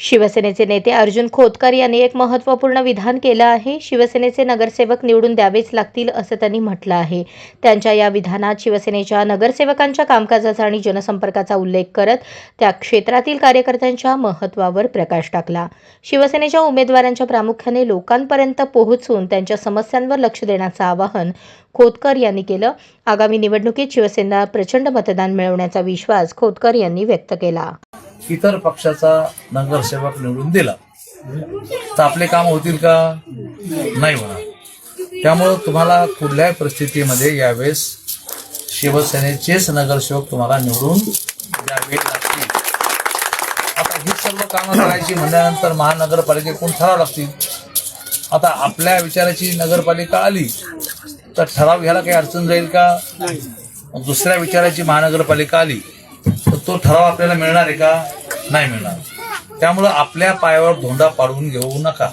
शिवसेनेचे नेते अर्जुन खोतकर यांनी एक महत्त्वपूर्ण विधान केलं आहे. शिवसेनेचे नगरसेवक निवडून द्यावेच लागतील असं त्यांनी म्हटलं आहे. त्यांच्या या विधानात शिवसेनेच्या नगरसेवकांच्या कामकाजाचा आणि जनसंपर्काचा उल्लेख करत त्या क्षेत्रातील कार्यकर्त्यांच्या महत्त्वावर प्रकाश टाकला. शिवसेनेच्या उमेदवारांच्या प्रामुख्याने लोकांपर्यंत पोहोचून त्यांच्या समस्यांवर लक्ष देण्याचं आवाहन खोतकर यांनी केलं. आगामी निवडणुकीत शिवसेना प्रचंड मतदान मिळवण्याचा विश्वास खोतकर यांनी व्यक्त केला. इतर पक्षाचा नगरसेवक निवडून दिला. तर आपले काम होतील का? नाही होणार. त्यामुळं तुम्हाला कुठल्याही परिस्थितीमध्ये यावेळेस शिवसेनेचेच नगरसेवक तुम्हाला निवडून द्यावे लागतील. आता ही सर्व कामं करायची म्हणल्यानंतर महानगरपालिकेकडून ठराव लागतील. आता आपल्या विचाराची नगरपालिका आली तर ठराव घ्यायला काही अडचण जाईल का? दुसऱ्या विचाराची महानगरपालिका आली तर तो ठराव आपल्याला मिळणार आहे का? नाही मिळणार. त्यामुळं आपल्या पायावर धोंडा पाडवून घेऊ नका.